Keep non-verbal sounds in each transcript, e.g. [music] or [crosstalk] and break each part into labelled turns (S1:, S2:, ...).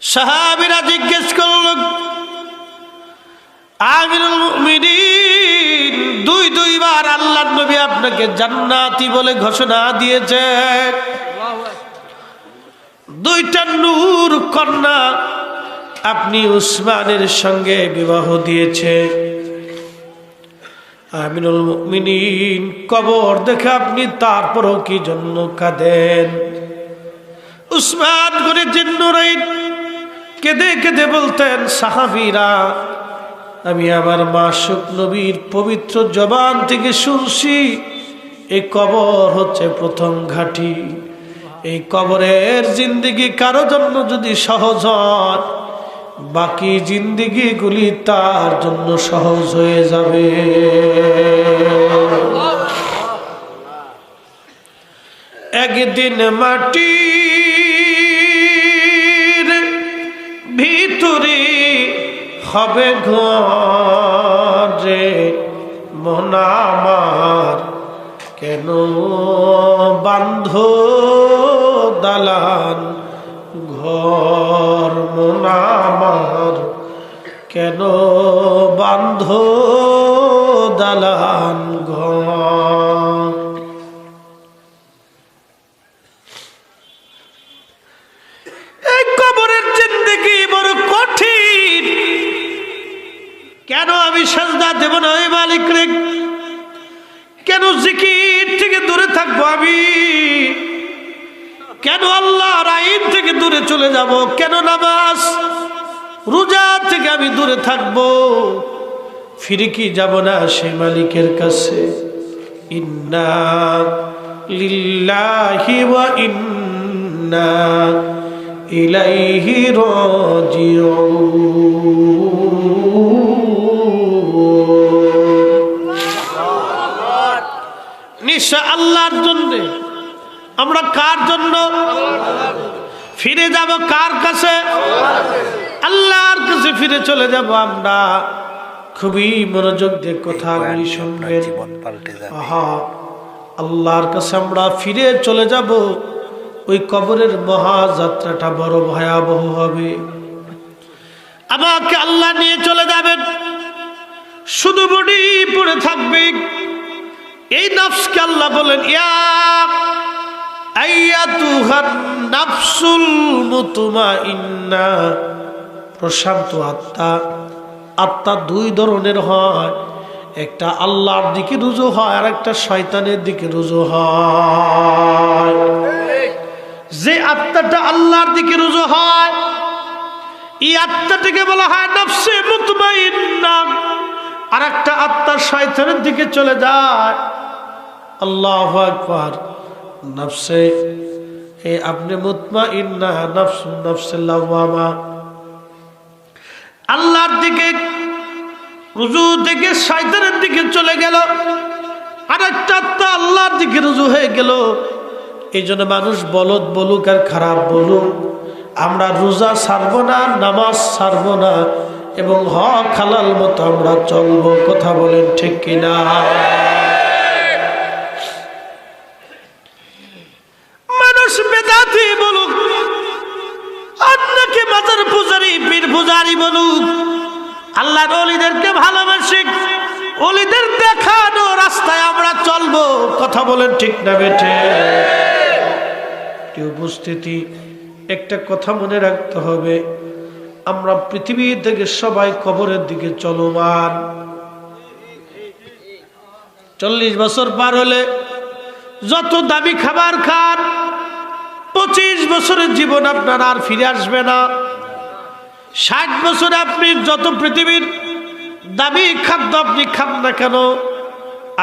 S1: সাহাবিরা জিজ্ঞেস করল, আমিরুল দুই দুইবার আল্লাহ নবী আপনাকে জান্নাতি বলে ঘোষণা দিয়েছে। দুইটা নূর কন্যা আপনি উসমানের সঙ্গে বিবাহ দিয়েছে। আমিনুল মুমিনিন কবর দেখে আপনি তারপরও কি জন্য কাঁদেন? উসমান করে জিন্নুরাইন কেঁদে কেঁদে বলতেন, সাহাবিরা, আমি আমার মাসুক নবীর পবিত্র জবান থেকে শুনছি, এই কবর হচ্ছে প্রথম ঘাটি। এই কবরের জিন্দিগি কারও জন্য যদি সহজ হয়, বাকি জিন্দিগিগুলি তার জন্য সহজ হয়ে যাবে। একদিন মাটির ভিতরে হবে ঘরে মনামার কেন বান্ধ দালান? ঘর মনামার কেন বান্ধ দালান? ঘর চলে যাব। কেন নামাজ? রোজা থেকে আমি দূরে থাকব। ফিরে কি যাব না সে মালিকের কাছে? ইন্না ইন্না ইলাইহি নিশ্চয় আল্লাহর জন্য। আমরা কার জন্য? ফিরে যাব কার কাছে? আল্লাহর কাছে ফিরে চলে যাব আমরা। খুবই মনোযোগ দিয়ে কথাগুলি শুনবেন। আল্লাহর কাছে আমরা ফিরে চলে যাব। ওই কবরের মহাযাত্রাটা বড় ভয়াবহ হবে। আমাকে আল্লাহ নিয়ে চলে যাবেন। শুধু বডি পড়ে থাকবে। এই নফসকে আল্লাহ বলেন ইয়া প্রশান্ত আত্মা আত্মা দুই ধরনের হয়। একটা আল্লাহর দিকে রুজু হয় আর একটা শয়তানের দিকে রুজু হয়। যে আত্মাটা আল্লাহর দিকে রুজু হয়, এই আত্মাটাকে বলা হয় নফসে মুতমাইন্না। আর একটা আত্মা শয়তানের দিকে চলে যায়। আল্লাহ আকবার। নফসে, এ আপনি মুতমা ইন্না নফস, নফসে লাওয়ামা। আল্লাহর দিকে, রুজু থেকে শয়তানের দিকে চলে গেল। আর একটা আত্মা আল্লাহর দিকে রুজু হয়ে গেল। এই জন্য মানুষ বলদ বলুক আর খারাপ বলুক, আমরা রোজা ছাড়ব না, নামাজ ছাড়ব না, এবং হক হালাল মতো আমরা চলবো, কথা বলেন ঠিক কিনা? বলেন, ঠিক না বেঠে। উপস্থিতি? একটা কথা মনে রাখতে হবে। আমরা পৃথিবী থেকে সবাই কবরের দিকে চলমান। চল্লিশ বছর পার হলে যত দামি খাবার খান, পঁচিশ বছরের জীবন আপনার আর ফিরে আসবে না। ষাট বছরে আপনি যত পৃথিবীর দামি খাদ্য আপনি খান না কেন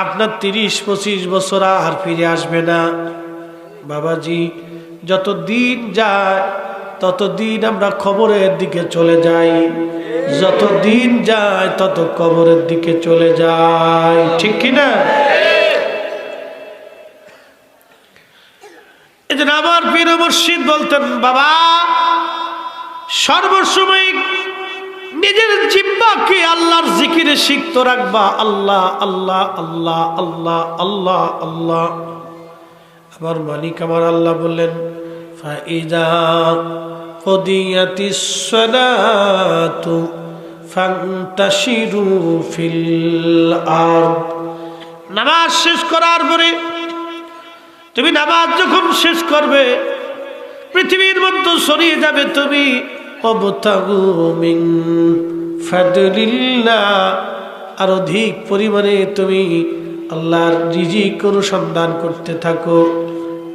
S1: আপনার তিরিশ, পঁচিশ বছর আর ফিরে আসবে না। বাবাজি যত দিন যায় তত দিন আমরা খবরের দিকে চলে যাই। যত দিন যায়, তত কবরের দিকে চলে যাই। ঠিক কিনা এই জন্য আমার পীর মুর্শিদ বলতেন, বাবা সর্বসময় নিজের জিব্বাকে আল্লাহর জিকিরে সিক্ত রাখবা। আল্লাহ আল্লাহ আল্লাহ আল্লাহ আল্লাহ আল্লাহ। আমার মালিক আমার আল্লাহ বললেন, ফাইদা কদিয়াতিসলাতু ফান্তাশিরু ফিল আরদ। নামাজ শেষ করার পরে তুমি নামাজ যখন শেষ করবে, পৃথিবীর মধ্যে সরিয়ে যাবে তুমি আর অধিক পরিমাণে তুমি আল্লাহর রিজিক অনুসন্ধান করতে থাকো।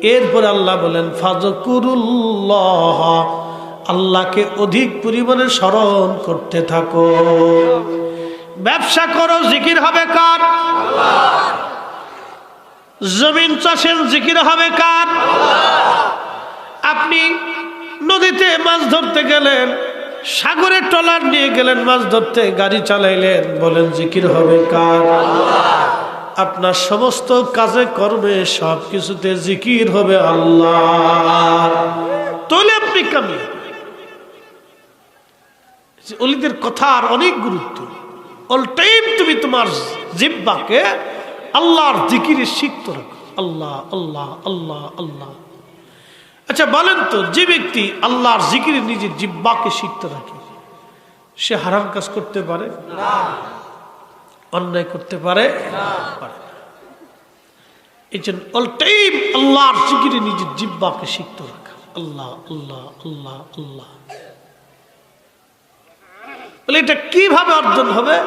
S1: এরপর আল্লাহ বলেন ফাজকুরুল্লাহ আল্লাহকে অধিক পরিমাণে স্মরণ করতে থাকো। ব্যবসা করো, জিকির হবে কার? জমিন চাষের জিকির হবে কার? আপনি নদীতে মাছ ধরতে গেলেন, সাগরে ট্রলার নিয়ে গেলেন, মাছ ধরতে গাড়ি চালাইলেন, বলেন, জিকির হবে কার? আপনার সমস্ত কাজে কর্মে সব কিছুতে জিকির হবে আল্লাহ। অনেক গুরুত্ব। অল টাইম তুমি তোমার জিব্বাকে আল্লাহর জিকিরে শিখতে রাখো। আল্লাহ আল্লাহ আল্লাহ আল্লাহ। আচ্ছা বলেন তো যে ব্যক্তি আল্লাহর জিকিরে নিজের জিব্বাকে শিখতে রাখে সে হারাম কাজ করতে পারে? অন্যায় করতে পারে? এই জন্য অল টাইম আল্লাহর জিকিরে নিজের জিব্বাকে শিখতে রাখা। আল্লাহ আল্লাহ আল্লাহ আল্লাহ। বলে এটা কীভাবে অর্জন হবে?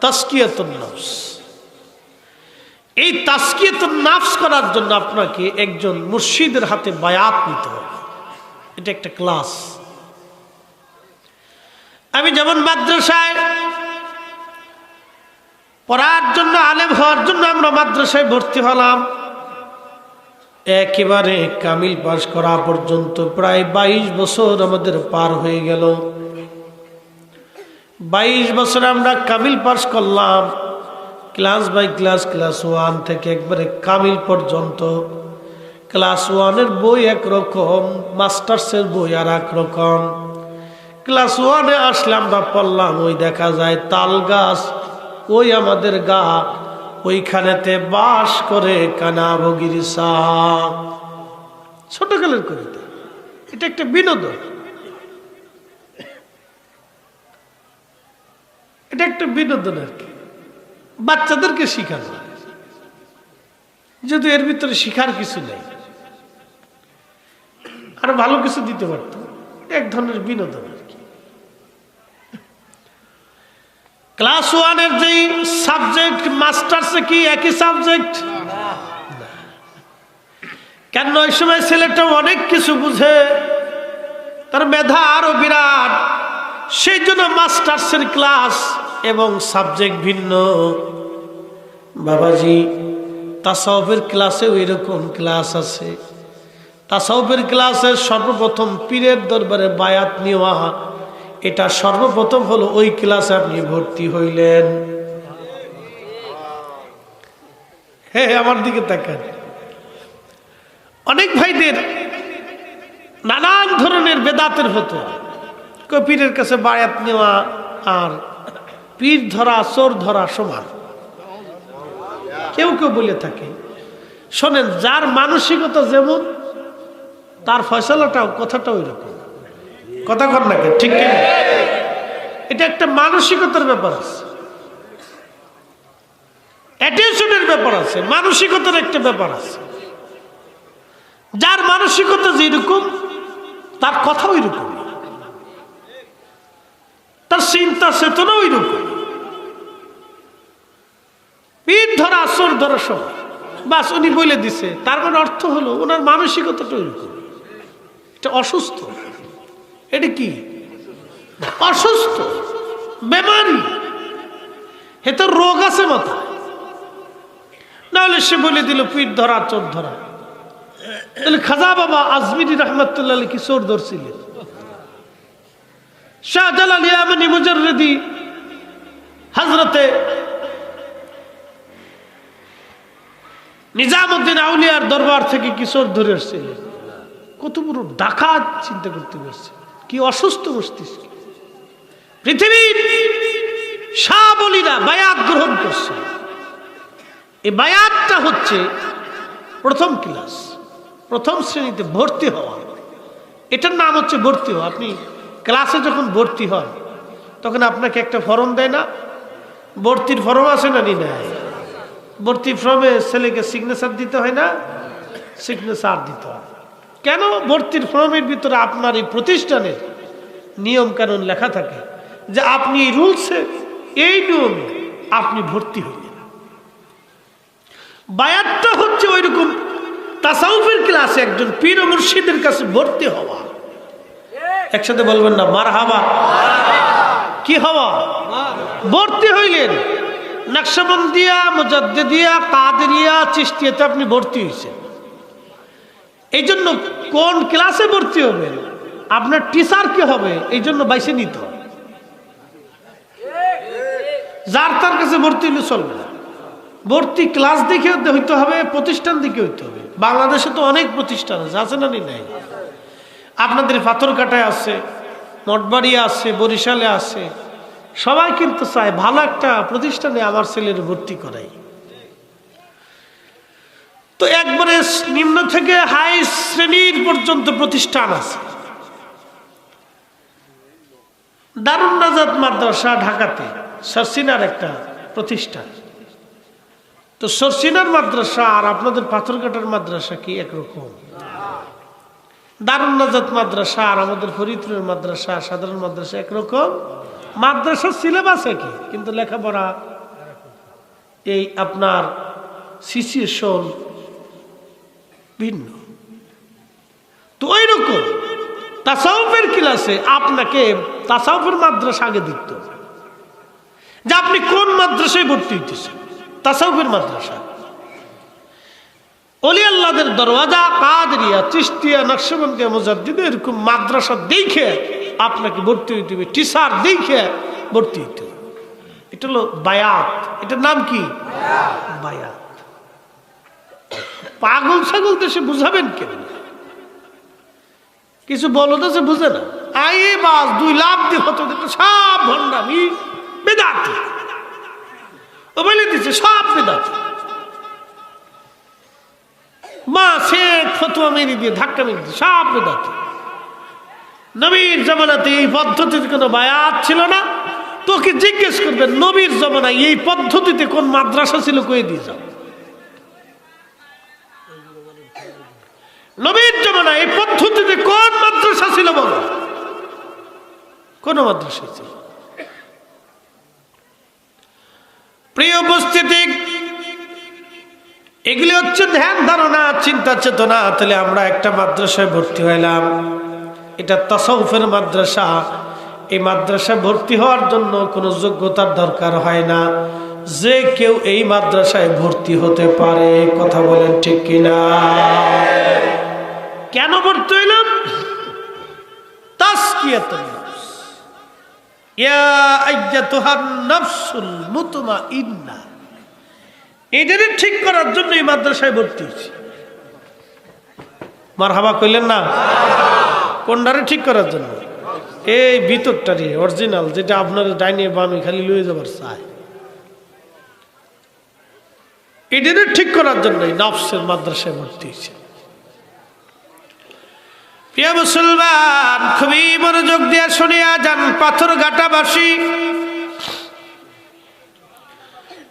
S1: তাস্কিয়াতুন নফস। এই তাস্কিয়াতুন নাফস করার জন্য আপনাকে একজন মুর্শিদের হাতে বায়াত নিতে হবে। এটা একটা ক্লাস। আমি যেমন মাদ্রাসায় পড়ার জন্য আলেম হওয়ার জন্য আমরা মাদ্রাসায় ভর্তি হলাম, একেবারে কামিল পাস করা পর্যন্ত প্রায় বাইশ বছর আমাদের পার হয়ে গেল। বাইশ বছর আমরা কামিল পাস করলাম। Class by class class one থেকে একবারে কামিল পর্যন্ত। ক্লাস ওয়ানের বই একরকম, মাস্টার্সের বই আর এক রকম ক্লাস ওয়ানে আসলাম বা পড়লাম, ওই দেখা যায় তাল গাছ, ওই আমাদের গা, ওইখানেতে বাস করে কানাবগিরি সাপ ছোটকালের কবিতা, এটা একটা বিনোদন। এটা একটা বিনোদন আর কি। বাচ্চাদেরকে শিখানো। যদি এর ভিতরে শিখার কিছু নেই, আরও ভালো কিছু দিতে পারত। এক ধরনের বিনোদন আর কি। ক্লাস ওয়ানের যেই সাবজেক্ট, মাস্টার্সে কি একই সাবজেক্ট? কেন ওই সময় ছেলেটা অনেক কিছু বুঝে, তার মেধা আরও বিরাট, সেই জন্য মাস্টার্সের ক্লাস এবং সাবজেক্ট ভিন্ন। বাবাজি, তাসাউফের ক্লাসেও এরকম ক্লাস আছে। তাসাউফের ক্লাসে সর্বপ্রথম পীরের দরবারে বায়াত নেওয়া এটা সর্বপ্রথম হলো ওই ক্লাসে আপনি ভর্তি হইলেন। হ্যাঁ আমার দিকে তাকান। অনেক ভাইদের নানান ধরনের বেদাতের হতো কেউ পীরের কাছে বায়াত নেওয়া আর পীর ধরা, চোর ধরা সমান। কেউ কেউ বলে থাকে, শোনেন, যার মানসিকতা যেমন, তার ফয়সলাটাও, কথাটাও এরকম। কথা কর না ঠিক এটা একটা মানসিকতার ব্যাপার আছে। অ্যাটেনশনের ব্যাপার আছে, মানসিকতার একটা ব্যাপার আছে। যার মানসিকতা যেরকম, তার কথাও এরকম। তার চিন্তা চেতনা ওই রকম পীর ধরা আসর ধরা সব। বাস উনি বলে দিছে, তার মানে অর্থ হলো ওনার মানসিকতাটা ওইরকম এটা অসুস্থ। এটা কি? অসুস্থ। বেমারি। এ তো রোগ আছে মাথা নাহলে সে বলে দিল পিঠ ধরা, চোর ধরা। তাহলে খাজা বাবা আজমিরি রহমতুল্লাহ কি চোর ধরছিলেন? শাহজালাল ইয়ামানি মুজাররিদি হজরতে নিজামুদ্দিন আউলিয়ার দরবার থেকে কিশোর ধরে এসেছিলেন কত বড় ডাকাত চিন্তা করতে পারছে। কি অসুস্থ মস্তিষ্ক। পৃথিবীর সাবলীরা বায়াত গ্রহণ করছে। এই বায়াতটা হচ্ছে প্রথম ক্লাস, প্রথম শ্রেণীতে ভর্তি হওয়া। এটার নাম হচ্ছে ভর্তি হওয়া। আপনি ক্লাসে যখন ভর্তি হয়, তখন আপনাকে একটা ফর্ম দেয় না? ভর্তির ফর্ম আছে না নি নেয় ভর্তি ফর্মে ছেলেকে সিগনেচার দিতে হয় না? সিগনেচার দিতে হয়। কেন? ভর্তির ফর্মের ভিতরে আপনার এই প্রতিষ্ঠানের নিয়ম কানুন লেখা থাকে যে আপনি এই রুলসে এই নিয়মে আপনি ভর্তি হইলেন বায়াতটা হচ্ছে ওই রকম তাসাউফের ক্লাসে একজন পীর মুর্শিদের কাছে ভর্তি হওয়া। একসাথে বলবেন না মার হাবা কি হওয়া ভর্তি হইলেন। নকশবন্দিয়া মুজাদ্দিয়া কাদেরিয়া চিস্তিয়াতে আপনি ভর্তি হয়েছেন এই জন্য কোন ক্লাসে ভর্তি হবেন? আপনার টিচার কি হবে? এই জন্য বাইসে নিতে হবে। যার তার কাছে ভর্তি হলে চলবে না। ভর্তি ক্লাস দেখে হইতে হবে, প্রতিষ্ঠান দেখে হইতে হবে। বাংলাদেশে তো অনেক প্রতিষ্ঠান আছে আছে নি নাই? আপনাদের পাথরকাটায় আছে মঠবাড়িয়া আছে, বরিশালে আছে। সবাই কিন্তু চায় ভালো একটা প্রতিষ্ঠানে আমার ছেলের ভর্তি করাই। তো একবারে নিম্ন থেকে হাই শ্রেণির পর্যন্ত প্রতিষ্ঠান আছে। দারুণ নাজাদ মাদ্রাসা ঢাকাতে, সরসিনার একটা প্রতিষ্ঠান। তো সরসিনার মাদ্রাসা আর আপনাদের পাথরঘাটার মাদ্রাসা কি একরকম? দারুণ নাজাদ মাদ্রাসা আর আমাদের ফরিদপুরের মাদ্রাসা, সাধারণ মাদ্রাসা একরকম। মাদ্রাসার সিলেবাস একই, কিন্তু লেখাপড়া এই আপনার সিচুয়েশন ভিন্ন। তো ওই রকম তাসাউফের ক্লাসে আপনাকে তাসাউফের মাদ্রাসা আগে দিত যে আপনি কোন মাদ্রাসায় ভর্তি হইতেছেন? তাসাউফের মাদ্রাসা। অলি আল্লাদের দরওয়াজা, কাদরিয়া চিস্তিয়া নকশবন্দিয়া, মুজাদ্দিদ, এরকম মাদ্রাসা দেখে আপনাকে ভর্তি হইতে হবে, টিচার দেখে ভর্তি হইতে হবে। এটা হলো বায়াত। এটার নাম কি? বায়াত। পাগল ছাগল তো সে বুঝাবেন কেন? কিছু বলো তো সে বুঝে না? আই বাস, দুই লাভ দিয়ে হতো সব ভণ্ডামি, বেদাতি। ও বলে দিচ্ছে সব বেদাতি। মা সে ফতুয়া মেরে দিয়ে, ধাক্কা মেরে দিয়ে সব বেদাতি নবীর জমানাতে এই পদ্ধতির কোনো বায়াত ছিল না। তোকে জিজ্ঞেস করবেন নবীর জমানায় এই পদ্ধতিতে কোন মাদ্রাসা ছিল কয়ে দিয়ে যাও। নবীর জমানা এই পদ্ধতিতে কোন মাদ্রাসা ছিল বলো। কোন মাদ্রাসা ছিল প্রিয় উপস্থিতি এগুলি হচ্ছে ধ্যান, ধারণা, চিন্তা, চেতনা। তাহলে আমরা একটা মাদ্রাসায় ভর্তি হইলাম। এটা তসৌফের মাদ্রাসা। এই মাদ্রাসায় ভর্তি হওয়ার জন্য কোনো যোগ্যতার দরকার হয় না। যে কেউ এই মাদ্রাসায় ভর্তি হতে পারে, কথা বলেন ঠিক কিনা? কেন ভর্তি হইলাম? ইয়া আইয়াতুহান নাফসুল মুতমাইন্না। এটারে ঠিক করার জন্য এই মাদ্রাসায় ভর্তি হয়েছি। মার হাবা কইলেন না? কোনটারে ঠিক করার জন্য? এই ভিতরটারে অরিজিনাল যেটা আপনার ডাইনে বামে খালি লয়ে যাবার চায় এটারে ঠিক করার জন্য নফসের মাদ্রাসায় ভর্তি হয়েছে। প্রিয় মুসলমান, খুবই মনোযোগ দিয়ে শুনিয়া যান পাথর ঘাটাবাসী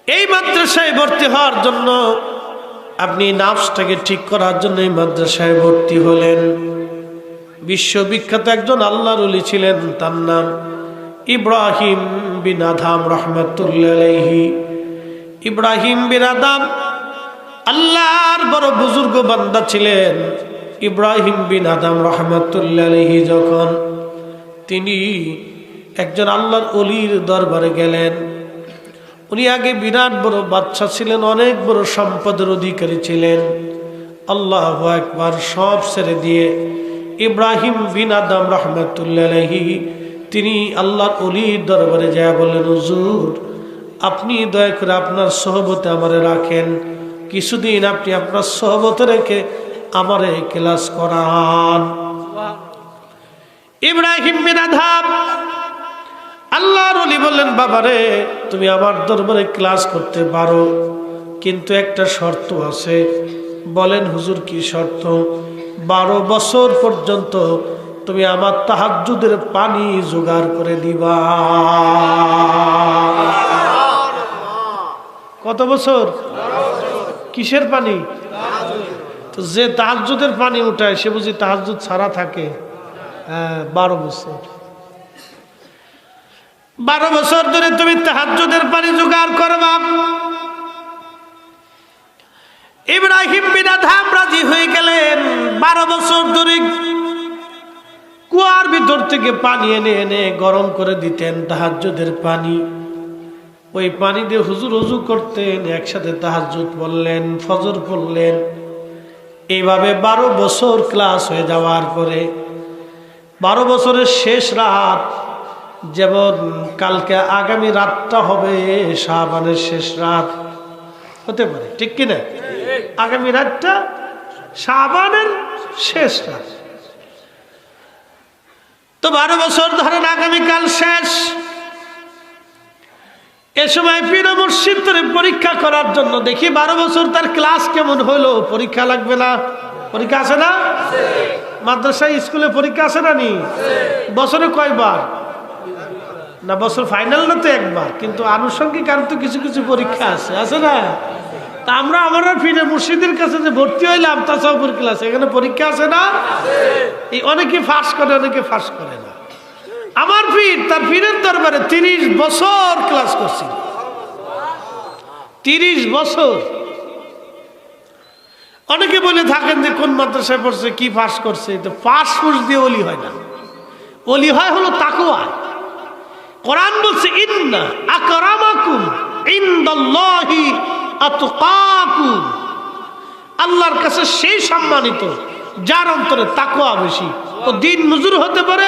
S1: এই মাদ্রাসায় ভর্তি হওয়ার জন্য আপনি নাফসটাকে ঠিক করার জন্য এই মাদ্রাসায় ভর্তি হলেন। বিশ্ববিখ্যাত একজন আল্লাহর উলি ছিলেন, তার নাম ইব্রাহিম বিন আধাম রহমতুল্লাহি ইব্রাহিম বিন আদাম আল্লাহর বড় বুজুর্গ বান্দা ছিলেন। ইব্রাহিম বিন আদাম রহমতুল্লাহি যখন তিনি একজন আল্লাহর অলির দরবারে গেলেন উনি আগে বিরাট বড় বাচ্চা ছিলেন, অনেক বড় সম্পদের অধিকারী ছিলেন। আল্লাহ একবার সব ছেড়ে দিয়ে ইব্রাহিম বিন আদাম রহমতুল্লাহি তিনি আল্লাহর অলির দরবারে যায় বললেন, হুজুর, আপনি দয়া করে আপনার সহবতে আমারে রাখেন। কিছুদিন আপনি আপনার সহবতে রেখে আমারে ক্লাস করান। ইব্রাহিম বিন আধাম আল্লাহর অলি বললেন, বাবারে, তুমি আমার দরবারে ক্লাস করতে পারো, কিন্তু একটা শর্ত আছে। বলেন, হুজুর, কি শর্ত? বারো বছর পর্যন্ত তুমি আমার তাহাজ্জুদের পানি জোগাড় করে দিবা। কত বছর? কিসের পানি? তো যে তাহাজ্জুদের পানি উঠায়, সে বুঝি তাহাজ্জুদ ছাড়া থাকে। হ্যাঁ বারো বছর। বারো বছর ধরে তুমি তাহাজ্জুদের পানি জোগাড় করবা ইব্রাহিম বিনা ধাম রাজি হয়ে গেলেন। বারো বছর ধরে কুয়ার ভিতর থেকে পানি এনে এনে গরম করে দিতেন তাহাজ্জুদের পানি। ওই পানি দিয়ে হুজুর হুজু করতেন, একসাথে তাহাজ্জুদ বললেন ফজর পড়লেন। এইভাবে বারো বছর ক্লাস হয়ে যাওয়ার পরে, বারো বছরের শেষ রাত যেমন কালকে আগামী রাতটা হবে শাহবানের শেষ রাত। হতে পারে, ঠিক কিনা আগামী রাতটা শাহবানের শেষ রাত। তো বারো বছর ধরেন আগামীকাল শেষ। এ সময় পীর মুর্শিদ পরীক্ষা করার জন্য দেখি বারো বছর তার ক্লাস কেমন হলো? পরীক্ষা লাগবে না? পরীক্ষা আছে না? মাদ্রাসা স্কুলে পরীক্ষা আছে না নি? বছরে কয়বার? না, বছর ফাইনাল না তো একবার, কিন্তু আনুষঙ্গিক আর তো কিছু কিছু পরীক্ষা আছে আছে না? তা আমরা আমরা ফিরে মুর্শিদের কাছে যে ভর্তি হইলাম তাসাউপুর ক্লাস এখানে পরীক্ষা আছে না? এই অনেকে ফাঁস করে, অনেকে ফাঁস করে না। আমার পীর, তার পীরের দরবারে তিরিশ বছর ক্লাস করছিল। তিরিশ বছর। অনেকে বলে থাকেন যে কোন মাদ্রাসায় পড়ছে, কি পাস করছে, তো পাস ফুস দিয়ে অলি হয় না। অলি হয় হলো তাকুয়া কোরআন বলছে আকরামাকুম আল্লাহর কাছে সেই সম্মানিত, যার অন্তরে তাকুয়া বেশি। ও দিন মজুর হতে পারে,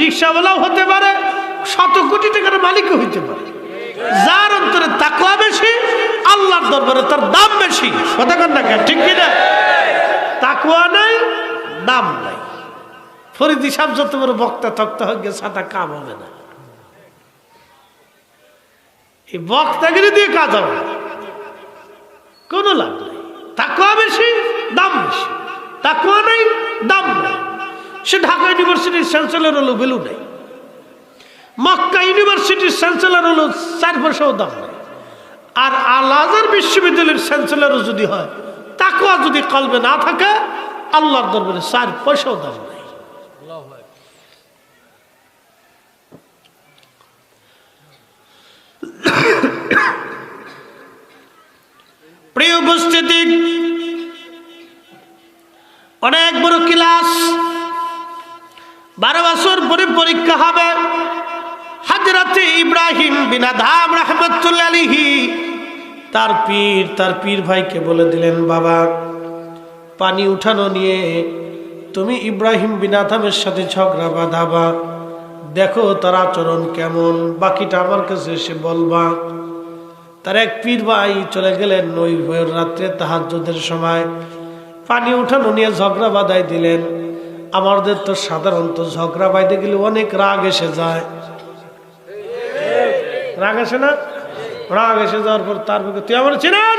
S1: রিক্সাওয়ালাও হতে পারে, শত কোটি টাকার মালিকও হইতে পারে। যার অন্তরে তাকুয়া বেশি, আল্লাহর দরবারে তার দাম বেশি। কন না ঠিক কিনা তাকুয়া নাই, দাম নাই। ফরিদি সাহেব যত বড় বক্তা তক্তা হোক গিয়ে সাদা কাম হবে না। এই বক্তাগিরি দিয়ে কাজ হবে। কোনো লাভ নেই। তাকুয়া বেশি, দাম বেশি। তাকুয়া নেই, দাম নেই। সে ঢাকা ইউনিভার্সিটির চ্যান্সেলর হলো ভ্যালু নেই। মক্কা ইউনিভার্সিটির চ্যান্সেলর হলো চার পয়সাও দাম নেই। আর আল আজহার বিশ্ববিদ্যালয়ের চ্যান্সেলরও যদি হয় তাকুয়া যদি কলবে না থাকে, আল্লাহর দরবারে চার পয়সাও দাম নেই। প্রিয় উপস্থিতি, অনেক বড় ক্লাস, বারো বছর পরে পরীক্ষা হবে। হাজরাতে ইব্রাহিম বিনা ধাম রহমতুল্লাহ তার পীর তার পীর ভাইকে বলে দিলেন, বাবা, পানি উঠানো নিয়ে তুমি ইব্রাহিম বিনা ধামের সাথে ঝগড়া বাঁধাবা। দেখো তার আচরণ কেমন, বাকিটা আমার কাছে এসে বলবা। তার এক পীর ভাই চলে গেলেন ওই ভোর রাত্রে তাহাজ্জুদের সময়। পানি উঠানো নিয়ে ঝগড়া বাঁধাই দিলেন। আমাদের তো সাধারণত ঝগড়া বাইতে গেলে অনেক রাগ এসে যায়। রাগ আসে না? রাগ এসে যাওয়ার পর তার মুখে তুই আমার চিনেন?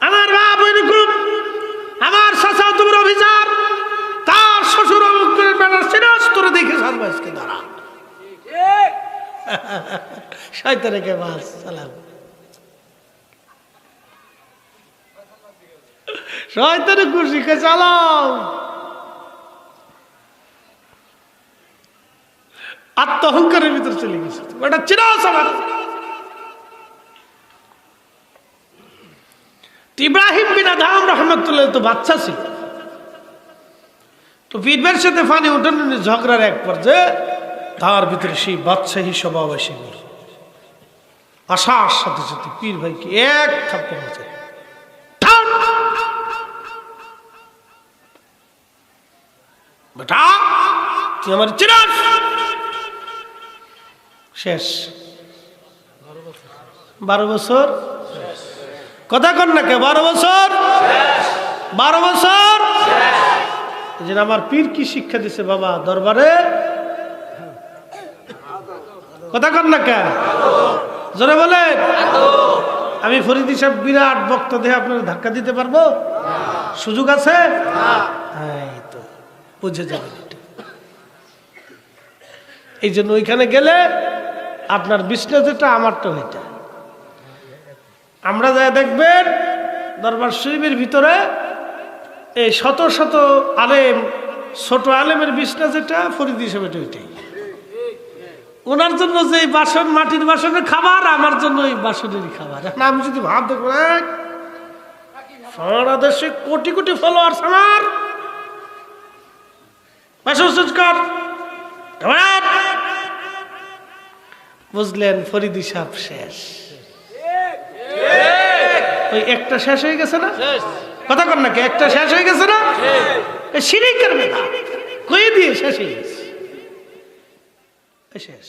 S1: আমার বাপ ওইরকম। আমার শাসা তোমার অভিযান তার শ্বশুর বেড়ার চিনাস দেখে সারবাইসকে দাঁড়া। [laughs] শয়তানকে বাস সালাম। শয়তানে খুশিকে চালাও আত্মহংকারের ভিতরে চলে গেছে। ওটা চিরাস আমার ইব্রাহিম বিন আদাম রহমতুল্লাহ, তো বাচ্চা ছিল। তো পীরবের সাথে ফানি উঠানো নিয়ে ঝগড়ার এক পর্যায়ে তার ভিতরে সেই বাদশাহী স্বভাব এসে গেল। আশার সাথে সাথে পীর ভাইকে এক থাপ্পড় চিরাস! শেষ। বারো বছর? কথা কর না কে বারো বছর? বারো বছর? জন্য আমার পীর কি শিক্ষা দিছে বাবা দরবারে? কথা কর না কে জোরে বলেন। আমি ফরিদি সাহেব বিরাট বক্ত দেহে আপনার ধাক্কা দিতে পারব? সুযোগ আছে? বুঝে যাবেন এই জন্য ওইখানে গেলে আপনার বিজনেস যেটা আমারটা ওইটা। আমরা যা দেখবেন, দরবার শরীফের ভিতরে এই শত শত আলেম, ছোট আলেমের বিছনা যেটা ফরিদ হিসেবে ওইটাই। ওনার জন্য যে বাসন মাটির বাসনের খাবার আমার জন্য এই বাসনেরই খাবার। এখন আমি যদি ভাব দেখব সারা দেশে কোটি কোটি ফলোয়ার্স আমার। বুঝলেন ফরিদি সাহেব শেষ। ওই একটা শেষ হয়ে গেছে না? কথা কর নাকি একটা শেষ হয়ে গেছে না? সিঁড়ি করবে না কয়ে দিয়ে শেষ হয়ে গেছে। এই শেষ